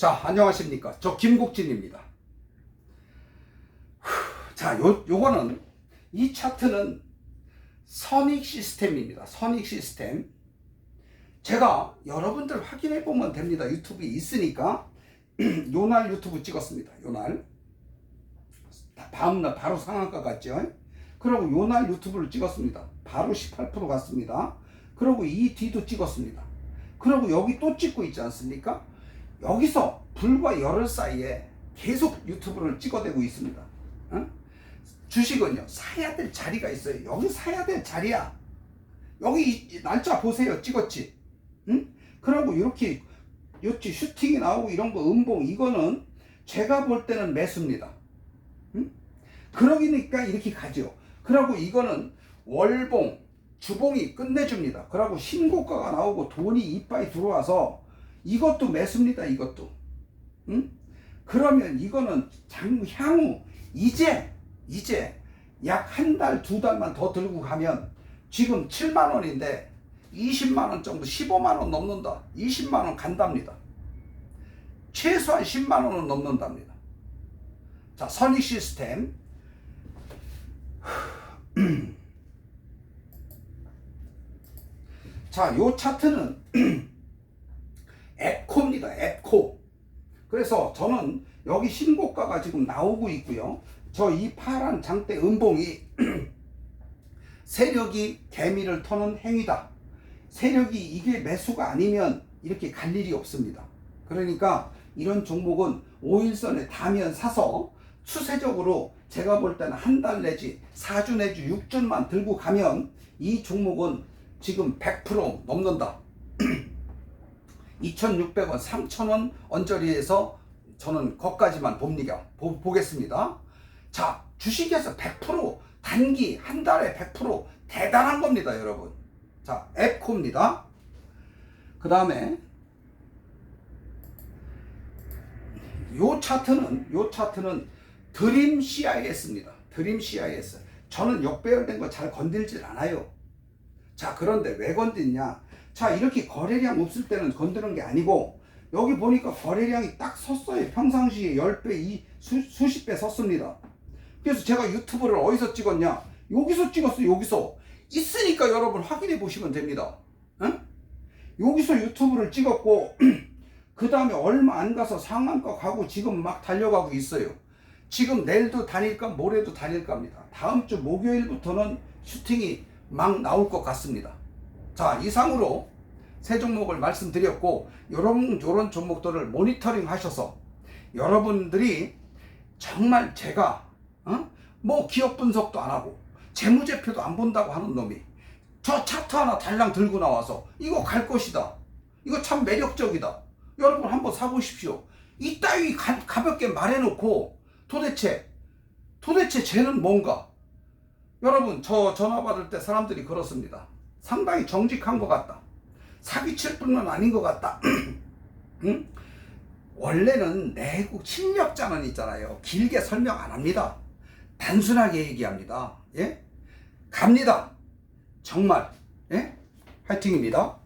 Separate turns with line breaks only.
자, 안녕하십니까. 저 김국진입니다. 후, 자, 요, 요거는, 이 차트는 선익 시스템입니다. 선익 시스템. 제가 여러분들 확인해 보면 됩니다. 유튜브에 있으니까. 요날 유튜브 찍었습니다. 요날. 다음날 바로 상한가 갔죠. 그리고 요날 유튜브를 찍었습니다. 바로 18% 갔습니다. 그리고 이 뒤도 찍었습니다. 그리고 여기 또 찍고 있지 않습니까? 여기서 불과 열흘 사이에 계속 유튜브를 찍어대고 있습니다. 응? 주식은요 사야 될 자리가 있어요. 여기 사야 될 자리야. 여기 이- 날짜 보세요. 찍었지. 응? 그리고 이렇게 여치 슈팅이 나오고 이런 거 음봉 이거는 제가 볼 때는 매수입니다. 응? 그러니까 이렇게 가죠. 그리고 이거는 월봉 주봉이 끝내줍니다. 그리고 신고가가 나오고 돈이 이빠이 들어와서 이것도 매수입니다. 이것도. 응? 그러면 이거는 장, 향후 이제 이제 약 한 달 두 달만 더 들고 가면 지금 7만 원인데 20만 원 정도 15만 원 넘는다. 20만 원 간답니다. 최소한 10만 원은 넘는답니다. 자, 선익 시스템 자, 요 차트는 앱코입니다. 앱코. 그래서 저는 여기 신고가가 지금 나오고 있고요. 저 이 파란 장대 음봉이 세력이 개미를 터는 행위다. 세력이 이게 매수가 아니면 이렇게 갈 일이 없습니다. 그러니까 이런 종목은 5일선에 다면 사서 추세적으로 제가 볼 때는 한 달 내지 4주 내지 6주만 들고 가면 이 종목은 지금 100% 넘는다. 2,600원, 3,000원 언저리에서 저는 거까지만 봅니다. 보, 보겠습니다. 자, 주식에서 100% 단기 한 달에 100% 대단한 겁니다, 여러분. 자, 앱코입니다. 그 다음에 요 차트는 요 차트는 드림 CIS입니다. 드림 CIS. 저는 역배열된 거 잘 건들질 않아요. 자, 그런데 왜 건드냐? 자, 이렇게 거래량 없을 때는 건드는 게 아니고, 여기 보니까 거래량이 딱 섰어요. 평상시에 10배, 이, 수, 수십 배 섰습니다. 그래서 제가 유튜브를 어디서 찍었냐? 여기서 찍었어요, 여기서. 있으니까 여러분 확인해 보시면 됩니다. 응? 여기서 유튜브를 찍었고, 그 다음에 얼마 안 가서 상한가 가고 지금 막 달려가고 있어요. 지금 내일도 다닐까, 모레도 다닐 겁니다. 다음 주 목요일부터는 슈팅이 막 나올 것 같습니다. 자, 이상으로 세 종목을 말씀드렸고, 요런, 요런 종목들을 모니터링 하셔서 여러분들이 정말 제가, 어? 뭐 기업 분석도 안 하고, 재무제표도 안 본다고 하는 놈이 저 차트 하나 달랑 들고 나와서 이거 갈 것이다. 이거 참 매력적이다. 여러분 한번 사보십시오. 이따위 가, 가볍게 말해놓고 도대체, 도대체 쟤는 뭔가? 여러분 저 전화 받을 때 사람들이 그렇습니다. 상당히 정직한 것 같다. 사기칠 뿐은 아닌 것 같다. 응? 원래는 내국 실력자는 있잖아요. 길게 설명 안 합니다. 단순하게 얘기합니다. 예? 갑니다. 정말. 예? 화이팅입니다.